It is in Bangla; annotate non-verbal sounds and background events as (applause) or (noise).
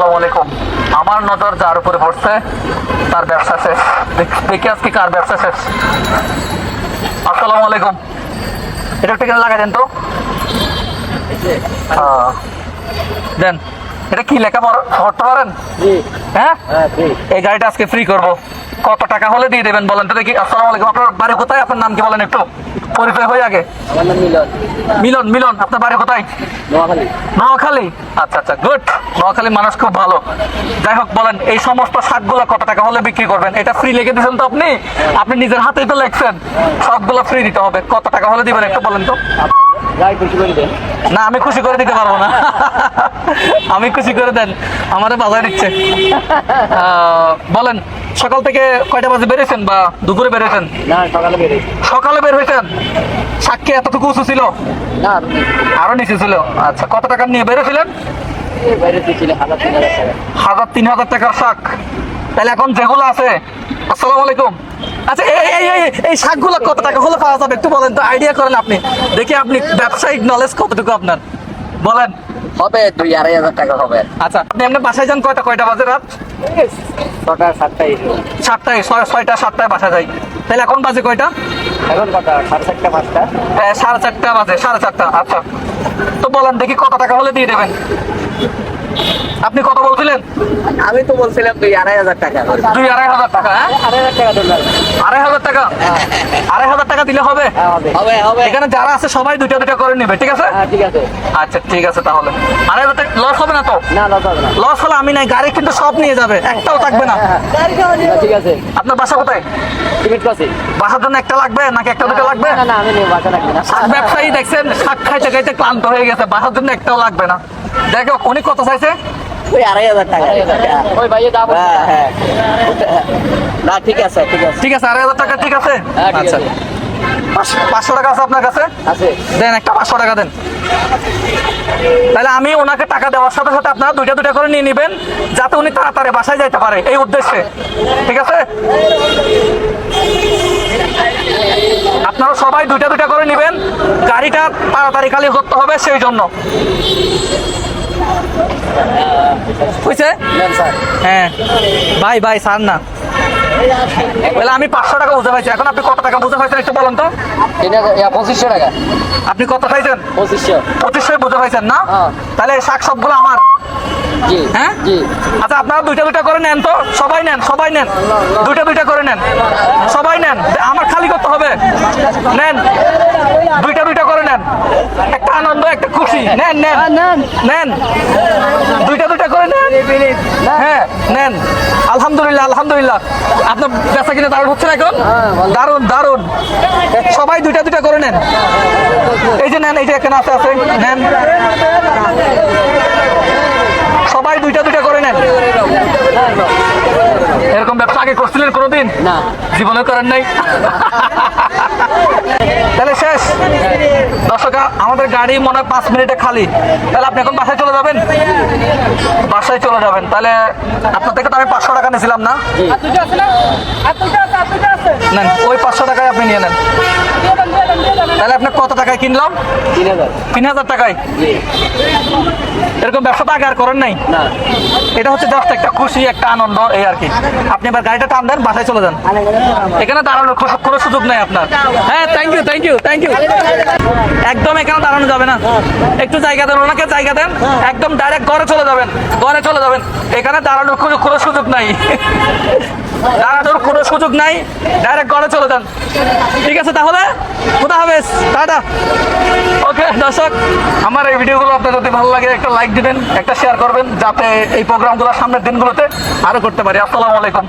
আসসালামু আলাইকুম। আমার নজর যার উপরে পড়ছে তার ব্যবসা শেষ। দেখ- আজকে কার ব্যবসা শেষ। আসসালামু আলাইকুম। এটা একটু লাগাই দেন তো। দেন। এটা কি লেখা পড়- পড়তে পারেন? হ্যাঁ? হ্যাঁ এই গাড়িটা আজকে ফ্রি করব। কত টাকা হলে দিয়ে দেবেন বলেন তো দেখি। আসসালামু আলাইকুম। আপনার বাড়ি কোথায়? আপনার নাম কি বলেন একটু? পরিচয় হয়ে আগে? মিলন। মিলন আপনার বাড়ি কোথায়? নোয়াখালী। আচ্ছা আচ্ছা গুড নোয়াখালী মানুষ খুব ভালো। যাই হোক বলেন এই সমস্ত শাকগুলো কত টাকা হলে বিক্রি করবেন? এটা ফ্রি লিখে দিয়েছেন তো আপনি? আপনি নিজের হাতেই তো লেখছেন। সবগুলো ফ্রি দিতে হবে। কত টাকা হলে দিবেন একটু বলেন তো? যাই খুশি করে দেন। না আমি খুশি করে দিতে পারব না। আমি খুশি করে দেন। আমাদের বাজার দিচ্ছে। বলেন সকাল থেকে কয়টা বাজে বেরিয়েছেন বা দুপুরে বেরিয়েছেন? না সকালে বেরিয়েছি। সকালে বের হয়েছেন? সাক্ষী এতটুকু উঁচু ছিল? না আরও নিচে ছিল। আচ্ছা কত টাকা নিয়ে বেরোছিলেন? হাজার তিন হাজার টাকার শাক। তাহলে এখন যেগুলো আছে আসসালামু আলাইকুম। আচ্ছা এই এই এই শাকগুলো কত টাকা? হলে পাওয়া যাবে একটু বলেন তো আইডিয়া করেন আপনি। দেখি আপনি ব্যবসায়িক নলেজ কতটুকু আপনার। বলেন। হবে দুই আড়াই হাজার টাকা হবে। আচ্ছা আপনি এমনি বাসায় যান কয়টা কয়টা বাজে রাত? ছটা সাতটায়। সাতটায় ছয়টা সাতটায় বাসা যাই। তাহলে এখন বাজে কয়টা? এখন কটা? সাড়ে চারটা পাঁচটা। এ, সাড়ে চারটা বাজে সাড়ে চারটা আচ্ছা। তো বলেন দেখি কত টাকা হলে দিয়ে দেবেন। আপনি কত বলছিলেন? আমি তো বলছিলাম দুই আড়াই হাজার টাকা। দুই আড়াই হাজার টাকা হ্যাঁ? আড়াই হাজার টাকা আড়াই হাজার টাকা? আড়াই হাজার টাকা দিলে হবে? হবে। হবে এখানে যারা আছে সবাই দুইটা দুইটা করে নেবে ঠিক আছে? হ্যাঁ ঠিক আছে। আচ্ছা ঠিক আছে তাহলে। আড়াই হাজার টাকা লস হবে না তো? না লস হবে না। লস হলে আমি নাই গাড়ি কিন্তু সব নিয়ে যাবে একটাও থাকবে না। হ্যাঁ, ঠিক আছে। আপনার বাসা কোথায়? বাসার জন্য একটা লাগবে নাকি একটা দুটো লাগবে? না না আমি বাসা রাখবি না। শাক ব্যবসায়ী দেখছেন শাক খাইতে খাইতে ক্লান্ত হয়ে গেছে বাসার জন্য একটাও লাগবে না। দেখো উনি কত চাইছে? ওই আড়াই হাজার টাকা। ওই ভাইয়ে দাম হ্যাঁ হ্যাঁ। না ঠিক আছে ঠিক আছে। ঠিক আছে আড়াই হাজার টাকা ঠিক আছে? হ্যাঁ, আচ্ছা। পাঁচশো- পাঁচশো টাকা আছে আপনার কাছে? আছে। দেন একটা পাঁচশো টাকা দেন। তাহলে আমি ওনাকে টাকা দেওয়ার সাথে সাথে আপনারা দুইটা দুইটা করে নিয়ে নেবেন যাতে উনি তাড়াতাড়ি বাসায় যাইতে পারে এই উদ্দেশ্যে। ঠিক আছে? আপনারা সবাই দুইটা দুইটা করে নেবেন। গাড়িটা তাড়াতাড়ি খালি করতে হবে সেই জন্য। স্যার। হ্যাঁ। ভাই ভাই স্যার না। তাহলে আমি পাঁচশো টাকা বুঝতে পারছি। এখন আপনি কত টাকা বুঝতে পারছেন একটু বলুন তো? পঁচিশশো টাকা। আপনি কত পাইছেন পঁচিশশো। পঁচিশশো বুঝতে পাইছেন না? হ্যাঁ। তাহলে শাক সবগুলো আমার। জি হ্যাঁ? জি। আচ্ছা আপনারা দুইটা দুইটা করে নেন তো। সবাই নেন সবাই নেন। দুইটা দুইটা করে নেন। সবাই নেন। আমার খালি করতে হবে। নেন। দুইটা দুইটা নেন। একটা আনন্দ একটা খুশি। নেন নেন। নেন। দুইটা দুইটা করে নেন। হ্যাঁ নেন। আলহামদুলিল্লাহ আলহামদুলিল্লাহ। আপনার বেচা কিনে দারুণ হচ্ছে না এখন? দারুণ দারুণ। সবাই দুইটা দুইটা করে নেন। এই যে নেন এই যে এখানে আছে আছে। নেন। সবাই দুইটা দুইটা করে নেন। এরকম ব্যবসা আগে করছিলেন কোনোদিন? না। জীবনে করেন নাই (laughs) তাহলে শেষ দর্শক আমাদের গাড়ি মনে হয় পাঁচ মিনিটে খালি। তাহলে আপনি এখন বাসায় চলে যাবেন? বাসায় চলে যাবেন। তাহলে আপনার থেকে তো আমি পাঁচশো টাকা নিয়েছিলাম না? ওই পাঁচশো টাকায় আপনি নিয়ে নেন। তাহলে আপনি কত টাকায় কিনলাম? তিন হাজার। টাকায়? এরকম ব্যবসা তো আগে আর করেন নাই? এটা হচ্ছে জাস্ট একটা খুশি একটা আনন্দ এই আর কি। আপনি এবার গাড়িটা টান দেন বাসায় চলে যান। এখানে দাঁড়ানোর কোনো- সুযোগ নাই আপনার। হ্যাঁ thank you thank you thank you একদম এখানে দাঁড়ানো যাবে না। একটু জায়গা দেন ওনাকে জায়গা দেন। একদম ডাইরেক্ট ঘরে চলে যাবেন ঘরে চলে যাবেন। এখানে দাঁড়ানোর কোনো সুযোগ নাই। দাঁড়ানোর কোনো সুযোগ নাই ডাইরেক্ট গড়ে চলে যান। ঠিক আছে তাহলে? কোথা হবে টাটা। ওকে, দর্শক, আমার এই ভিডিওগুলো আপনার যদি ভালো লাগে, একটা লাইক দিবেন, একটা শেয়ার করবেন, যাতে এই প্রোগ্রামগুলো সামনের দিনগুলোতে আরও করতে পারি। আসসালামু আলাইকুম।